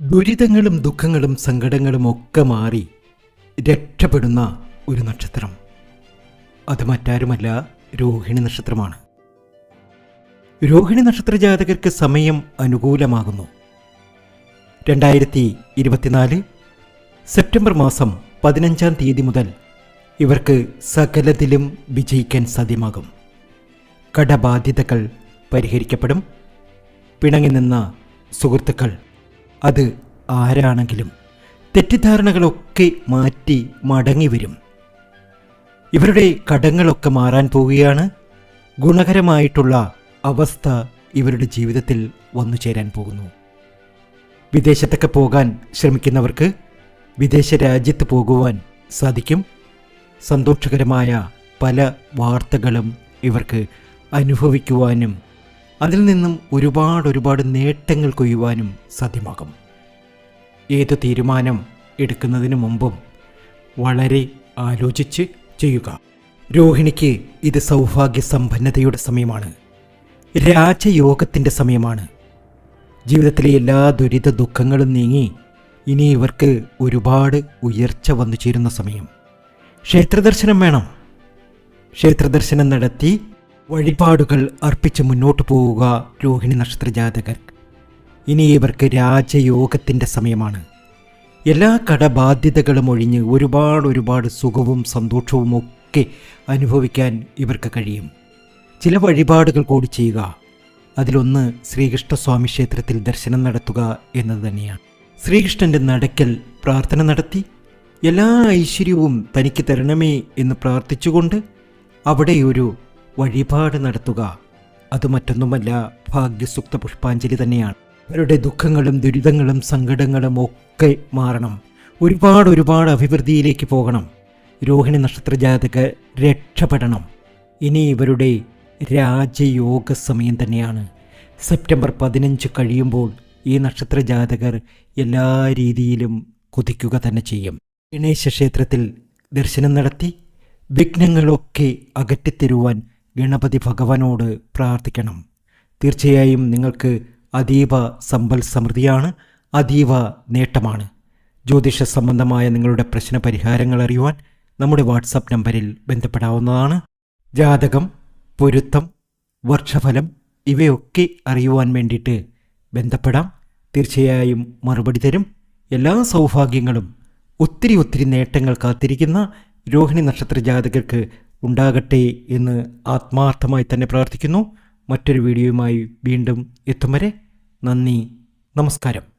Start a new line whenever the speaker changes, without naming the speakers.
ദുരിതങ്ങളും ദുഃഖങ്ങളും സങ്കടങ്ങളും ഒക്കെ മാറി രക്ഷപ്പെടുന്ന ഒരു നക്ഷത്രം. അത് മറ്റാരുമല്ല രോഹിണി നക്ഷത്രമാണ്. രോഹിണി നക്ഷത്ര ജാതകർക്ക് സമയം അനുകൂലമാകുന്നു. രണ്ടായിരത്തി ഇരുപത്തിനാല് സെപ്റ്റംബർ മാസം പതിനഞ്ചാം തീയതി മുതൽ ഇവർക്ക് സകലത്തിലും വിജയിക്കാൻ സാധ്യമാകും. കടബാധ്യതകൾ പരിഹരിക്കപ്പെടും. പിണങ്ങി നിന്ന സുഹൃത്തുക്കൾ അത് ആരാണെങ്കിലും തെറ്റിദ്ധാരണകളൊക്കെ മാറ്റി മടങ്ങി വരും. ഇവരുടെ കടങ്ങളൊക്കെ മാറാൻ പോവുകയാണ്. ഗുണകരമായിട്ടുള്ള അവസ്ഥ ഇവരുടെ ജീവിതത്തിൽ വന്നു ചേരാൻ പോകുന്നു. വിദേശത്തൊക്കെ പോകാൻ ശ്രമിക്കുന്നവർക്ക് വിദേശ രാജ്യത്ത് പോകുവാൻ സാധിക്കും. സന്തോഷകരമായ പല വാർത്തകളും ഇവർക്ക് അനുഭവിക്കുവാനും അതിൽ നിന്നും ഒരുപാട് ഒരുപാട് നേട്ടങ്ങൾ കൊയ്യുവാനും സാധ്യമാകും. ഏത് തീരുമാനം എടുക്കുന്നതിന് മുമ്പും വളരെ ആലോചിച്ച് ചെയ്യുക. രോഹിണിക്ക് ഇത് സൗഭാഗ്യ സമ്പന്നതയുടെ സമയമാണ്. രാജയോഗത്തിന്റെ സമയമാണ്. ജീവിതത്തിലെ എല്ലാ ദുരിത ദുഃഖങ്ങളും നീങ്ങി ഇനി ഇവർക്ക് ഒരുപാട് ഉയർച്ച വന്നു ചേരുന്ന സമയം. ക്ഷേത്രദർശനം വേണം. ക്ഷേത്രദർശനം നടത്തി വഴിപാടുകൾ അർപ്പിച്ച് മുന്നോട്ടു പോവുക രോഹിണി നക്ഷത്ര ജാതകർ ഇനി ഇവർക്ക് രാജയോഗത്തിന്റെ സമയമാണ്. എല്ലാ കടബാധ്യതകളും ഒഴിഞ്ഞ് ഒരുപാട് ഒരുപാട് സുഖവും സന്തോഷവും ഒക്കെ അനുഭവിക്കാൻ ഇവർക്ക് കഴിയും. ചില വഴിപാടുകൾ കൂടി ചെയ്യുക. അതിലൊന്ന് ശ്രീകൃഷ്ണസ്വാമി ക്ഷേത്രത്തിൽ ദർശനം നടത്തുക എന്നത് തന്നെയാണ്. ശ്രീകൃഷ്ണന്റെ നടക്കൽ പ്രാർത്ഥന നടത്തി എല്ലാ ഐശ്വര്യവും തനിക്ക് തരണമേ എന്ന് പ്രാർത്ഥിച്ചുകൊണ്ട് അവിടെ ഒരു വഴിപാട് നടത്തുക. അത് മറ്റൊന്നുമല്ല ഭാഗ്യസുക്ത പുഷ്പാഞ്ജലി തന്നെയാണ്. അവരുടെ ദുഃഖങ്ങളും ദുരിതങ്ങളും സങ്കടങ്ങളും ഒക്കെ മാറണം. ഒരുപാട് ഒരുപാട് അഭിവൃദ്ധിയിലേക്ക് പോകണം. രോഹിണി നക്ഷത്ര ജാതക രക്ഷപ്പെടണം. ഇനി ഇവരുടെ രാജയോഗ സമയം തന്നെയാണ്. സെപ്റ്റംബർ പതിനഞ്ച് കഴിയുമ്പോൾ ഈ നക്ഷത്ര ജാതകർ എല്ലാ രീതിയിലും കുതിക്കുക തന്നെ ചെയ്യും. ഗണേശ ക്ഷേത്രത്തിൽ ദർശനം നടത്തി വിഘ്നങ്ങളൊക്കെ അകറ്റിത്തരുവാൻ ഗണപതി ഭഗവാനോട് പ്രാർത്ഥിക്കണം. തീർച്ചയായും നിങ്ങൾക്ക് അതീവ സമ്പൽ സമൃദ്ധിയാണ് അതീവ നേട്ടമാണ്. ജ്യോതിഷ സംബന്ധമായ നിങ്ങളുടെ പ്രശ്ന പരിഹാരങ്ങൾ അറിയുവാൻ നമ്മുടെ വാട്സപ്പ് നമ്പറിൽ ബന്ധപ്പെടാവുന്നതാണ്. ജാതകം പൊരുത്തം വർഷഫലം ഇവയൊക്കെ അറിയുവാൻ വേണ്ടിയിട്ട് ബന്ധപ്പെടാം. തീർച്ചയായും മറുപടി തരും. എല്ലാ സൗഭാഗ്യങ്ങളും ഒത്തിരി ഒത്തിരി നേട്ടങ്ങൾ കാത്തിരിക്കുന്ന രോഹിണി നക്ഷത്ര ജാതകർക്ക് ഉണ്ടാകട്ടെ എന്ന് ആത്മാർത്ഥമായി തന്നെ പ്രാർത്ഥിക്കുന്നു. മറ്റൊരു വീഡിയോയുമായി വീണ്ടും എത്തും വരെ നന്ദി നമസ്കാരം.